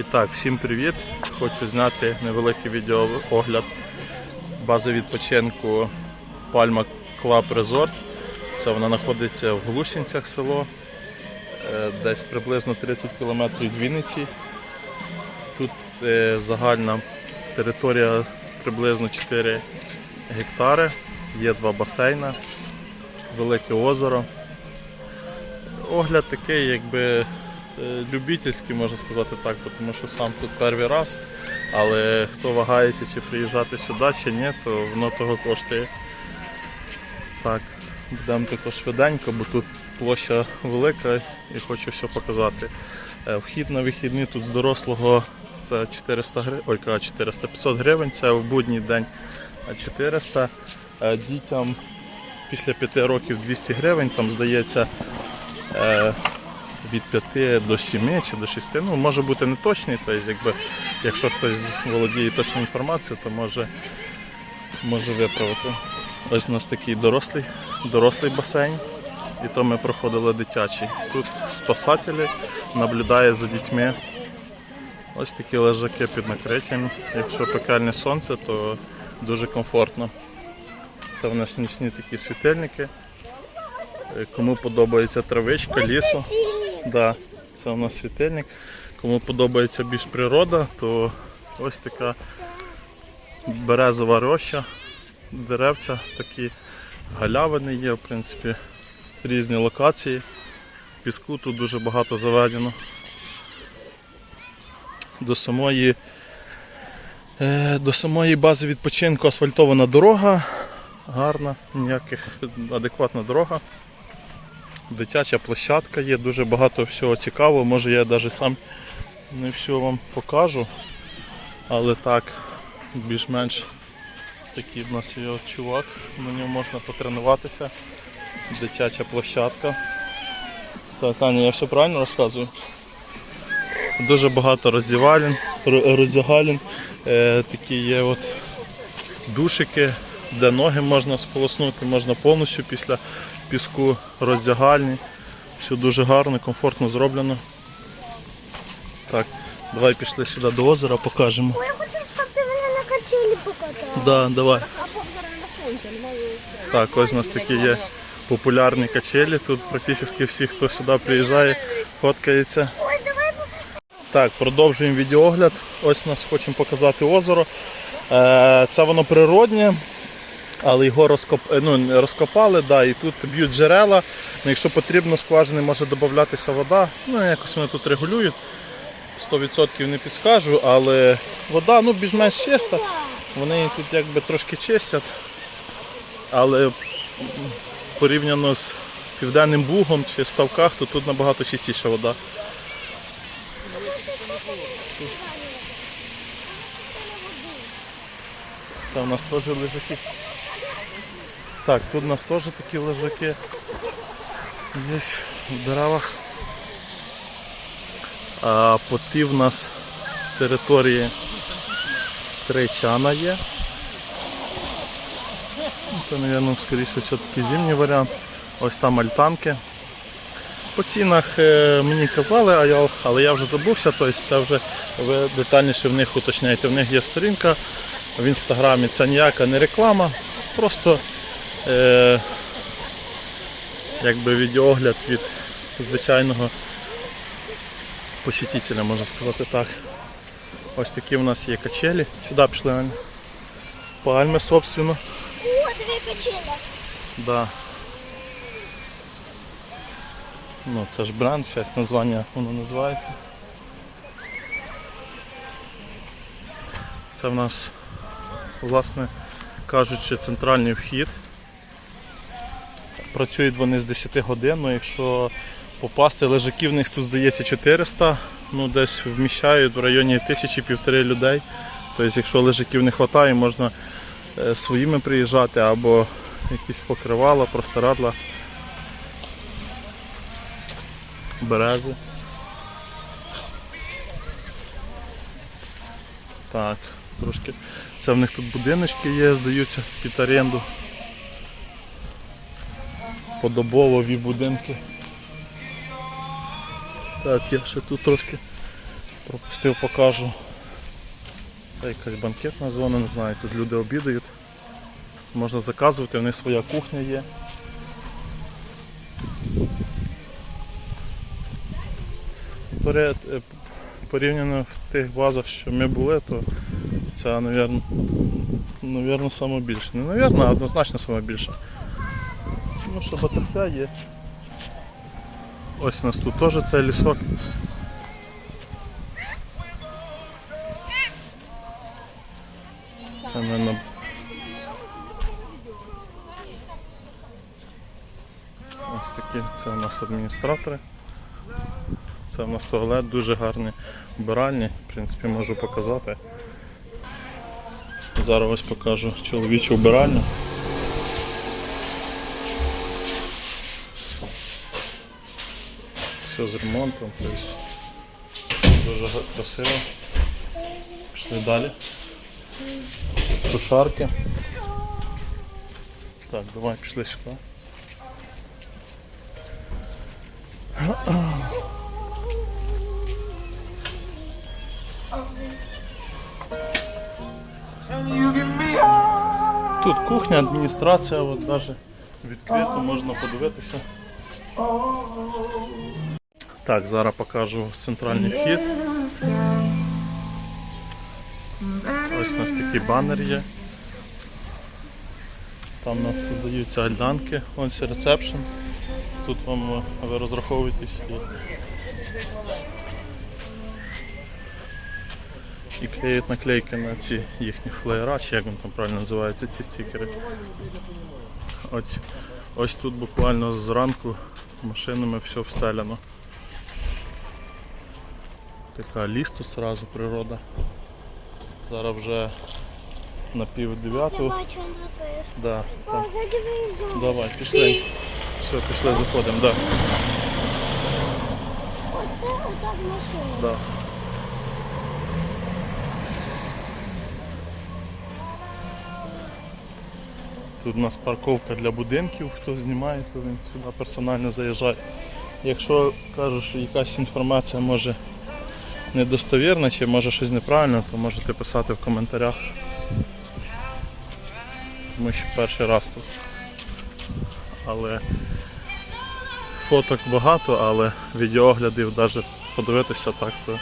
І так, всім привіт! Хочу зняти невеликий відеоогляд бази відпочинку Palma Club Resort. Це вона знаходиться в Глушинцях село, е, десь приблизно 30 км від Вінниці. Тут е, загальна територія приблизно 4 гектари, є два басейни, велике озеро. Огляд такий, якби любительський, можна сказати так, тому що сам тут перший раз. Але хто вагається, чи приїжджати сюди, чи ні, то воно того коштує. Так, будемо також швиденько, бо тут площа велика і хочу все показати. Е, Вхід на вихідні тут з дорослого це 400 гривень, ой, кажу, 400 500 гривень, це в будній день е, 400. Е, Дітям після 5 років 200 гривень, там здається е, від 5 до 7 чи до 6. Ну, може бути не точний, тобто, якби, якщо хтось володіє точною інформацією, то може, може виправити. Ось у нас такий дорослий, дорослий басейн. І то ми проходили дитячий. Тут спасателі наблюдають за дітьми. Ось такі лежаки під накриттям. Якщо пекельне сонце, то дуже комфортно. Це в нас нічні такі світильники. Е, Кому подобається травичка, лісу. Да, це у нас світильник. Кому подобається більш природа, то ось така березова роща, деревця, такі галявини є, в принципі, різні локації. Піску тут дуже багато заведено. До самої, е, до самої бази відпочинку асфальтована дорога, гарна, ніяких адекватна дорога. Дитяча площадка є, дуже багато всього цікавого. Може я навіть сам не все вам покажу. Але так, більш-менш такий в нас є чувак, на ньому можна потренуватися. Дитяча площадка. Так, Аня, я все правильно розказую? Дуже багато роздівалень, ро- роздягалень. Е, такі є от душики, де ноги можна сполоснути, можна повністю після піску роздягальні. Все дуже гарно, комфортно зроблено. Так, давай пішли сюди до озера, покажемо. Ой, я хочу, щоб ти мене на качелі покатав. Да, давай. Так, ось у нас такі є популярні качелі. Тут практично всі, хто сюди приїжджає, фоткається. Так, продовжуємо відеогляд. Ось нас хочемо показати озеро. Е, Це воно природнє, але його розкоп... е, ну, розкопали, да, і тут б'ють джерела. Ну, якщо потрібно, скважини може додатися вода. Ну, якось вони тут регулюють. 100% не підскажу, але вода ну, більш-менш чиста. Вони її тут якби трошки чистять. Але порівняно з Південним Бугом чи Ставках, то тут набагато чистіша вода. Це у нас теж лежаки. Так, тут у нас теж такі лежаки. Є в деревах. А по ті в нас території Трейчана є. Ну, Це, мабуть, скоріше все-таки зимній варіант. Ось там альтанки. По цінах е, мені казали, а я, але я вже забувся, тобто це вже ви детальніше в них уточняєте. В них є сторінка в інстаграмі, це ніяка не реклама, просто е, якби відеогляд від звичайного посетителя, можна сказати так. Ось такі в нас є качелі. Сюди пішли Аня. Пальми, собственно. О, дві качеля. Да. Ну, це ж бренд, щось названня воно називається. Це в нас, власне кажучи, центральний вхід. Працюють вони з 10 годин, ну якщо попасти, лежаків в них тут здається 400, ну десь вміщають в районі тисячі півтори людей. Тобто, якщо лежаків не вистачає, можна е, своїми приїжджати або якісь покривала, простирадла, берези. Так, трошки. Це в них тут будиночки є, здаються під оренду. Подобовові будинки. Так, я ще тут трошки пропустив, покажу. Це якась банкетна зона, не знаю, тут люди обідають. Можна заказувати, в них своя кухня є. Поряд, е, порівняно в тих базах, що ми були, то це, навірно, навірно, саме більше. Не навірно, однозначно саме Тому що батарфя є. Ось у нас тут теж цей лісок. Це на... Ось такі, це у нас адміністратори. Це у нас туалет, дуже гарний, вбиральні, в принципі, можу показати. Зараз ось покажу чоловічу вбиральню. Все з ремонтом, тобто дуже красиво. Пішли далі. Сушарки. Так, давай пішли сюди. Тут кухня, адміністрація, от навіть відкрито можна подивитися. Так, зараз покажу центральний вхід. Ось у нас такий банер є. Там у нас даються альданки, ось ресепшн. Тут вам е, ви розраховуєтесь і, і клеють наклейки на ці їхні флеєра, чи як вони там правильно називаються, ці стікери. Ось, ось тут буквально зранку машинами все встеляно. Така ліс тут зразу природа. Зараз вже на пів Я дев'яту. бачу. Да, О, задивись. Давай, пішли. Все, пішли, заходимо, да. Оце отак машина. Да. Тут у нас парковка для будинків, хто знімає, то він сюди персонально заїжджає. Якщо кажуть, що якась інформація може недостовірна чи може щось неправильно, то можете писати в коментарях. Тому що перший раз тут. Але фоток багато, але відеоглядів навіть подивитися так то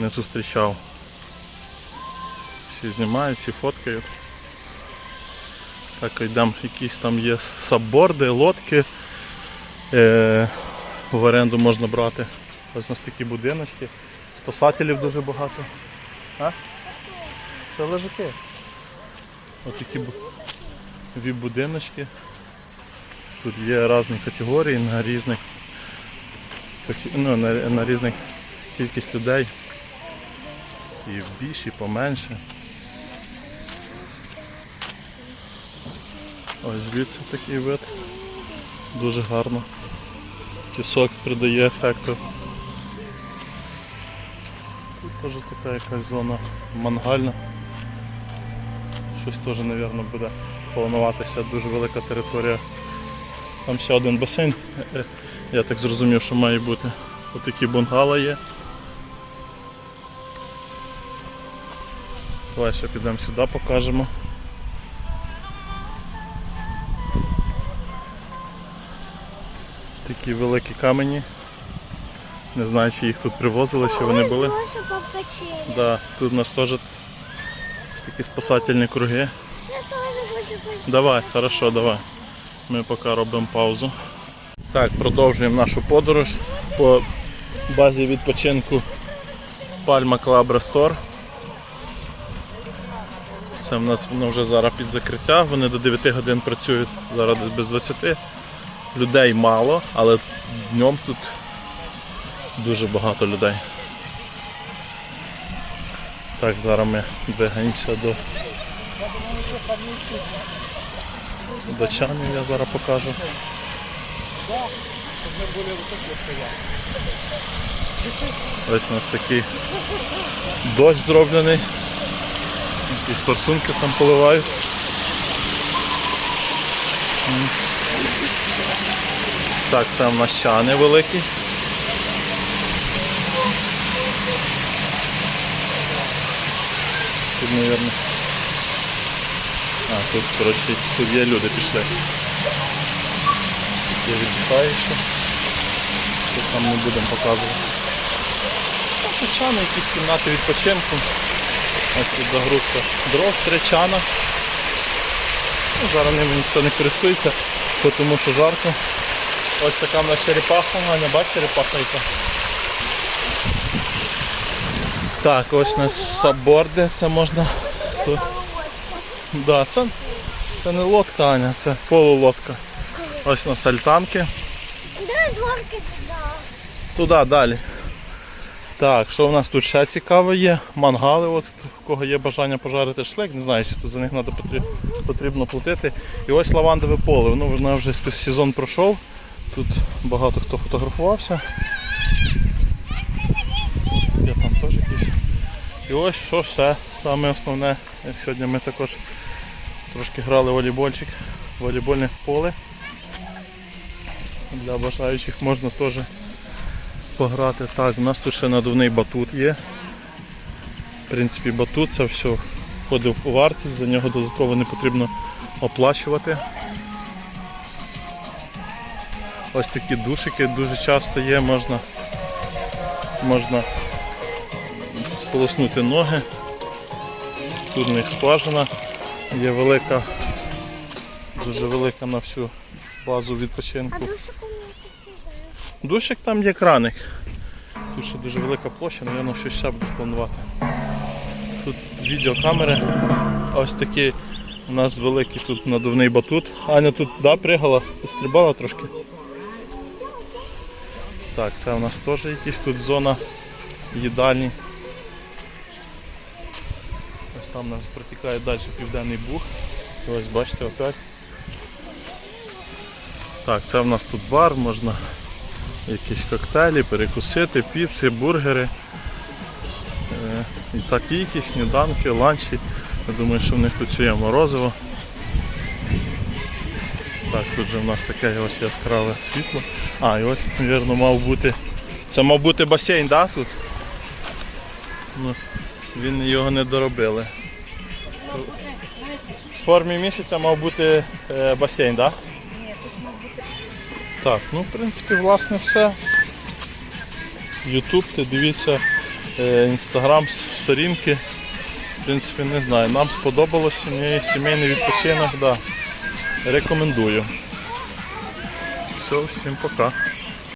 не зустрічав. Всі знімають, всі фоткають. Так, йдемо, якісь там є сабборди, лодки. Е, в оренду можна брати. Ось у нас такі будиночки. Спасателів дуже багато. А? Це лежаки. Ось такі бу- дві будиночки. Тут є різні категорії на різних ну, на, на різних кількість людей. І більше, і поменше. Ось звідси такий вид. Дуже гарно. Пісок придає ефекту. Тут теж така якась зона мангальна. Щось теж, мабуть, буде плануватися. Дуже велика територія. Там ще один басейн. Я так зрозумів, що має бути. Отакі бунгала є. Давай ще підемо сюди, покажемо. Такі великі камені. Не знаю, чи їх тут привозили, чи вони були. Да, тут у нас теж такі спасательні круги. Давай, хорошо, давай. Ми поки робимо паузу. Так, продовжуємо нашу подорож по базі відпочинку Palma Club Restore. Це в нас воно вже зараз під закриття, вони до 9 годин працюють, зараз десь без 20. Людей мало, але днем тут дуже багато людей. Так, зараз ми двигаємося до до чанів я зараз покажу. Ось у нас такий дощ зроблений. Якісь форсунки там поливають. Так, це в нас чани великі. Мабуть. А, тут, коротше, тут є люди пішли. Тут є віддихаючі. Тут там не будемо показувати. Звичайно, якісь кімнати відпочинку. Ось тут загрузка дров, три чана. Ну, зараз ними ніхто не користується, тому що жарко. Ось така в нас черепаха, Аня, бач черепаха яка. Так, ось у нас саборди, це можна. Тут. Да, це, це не лодка, Аня, це полулодка. Ось у нас альтанки. Де з горки? Туди далі. Так, що в нас тут ще цікаве є? Мангали, от у кого є бажання пожарити шлик, не знаю, чи тут за них треба потрібно платити. І ось лавандове поле. Воно воно вже сезон пройшов. Тут багато хто фотографувався. Теж якісь. І ось що ще саме основне, сьогодні ми також трошки грали волейбольчик, волейбольне поле. Для бажаючих можна теж пограти. Так, у нас тут ще надувний батут є. В принципі, батут це все входив у вартість, за нього додатково не потрібно оплачувати. Ось такі душики дуже часто є, можна, можна сполоснути ноги. Тут у них скважина, є велика, дуже велика на всю базу відпочинку. Душик там є краник. Тут ще дуже велика площа, напевно, щось ще буде планувати. Тут відеокамери. Ось такий у нас великий тут надувний батут. Аня тут да, пригала, ст- стрибала трошки. Так, це у нас теж якась тут зона їдальні. Там нас протікає далі південний буг. Ось бачите опять. Так, це в нас тут бар, можна якісь коктейлі, перекусити, піци, бургери. Е, І такі якісь сніданки, ланчі. Я думаю, що в них тут є морозиво. Так, тут же в нас таке ось яскраве світло. А, і ось, мабуть, мав бути. Це мав бути басейн, так, тут? Ну, він його не доробили. В формі місяця мав бути е, басейн, так? Так, ну в принципі, власне, все. Ютуб, ти дивіться, інстаграм, сторінки. В принципі, не знаю. Нам сподобалося сімейний відпочинок, да. рекомендую. Все, всім пока.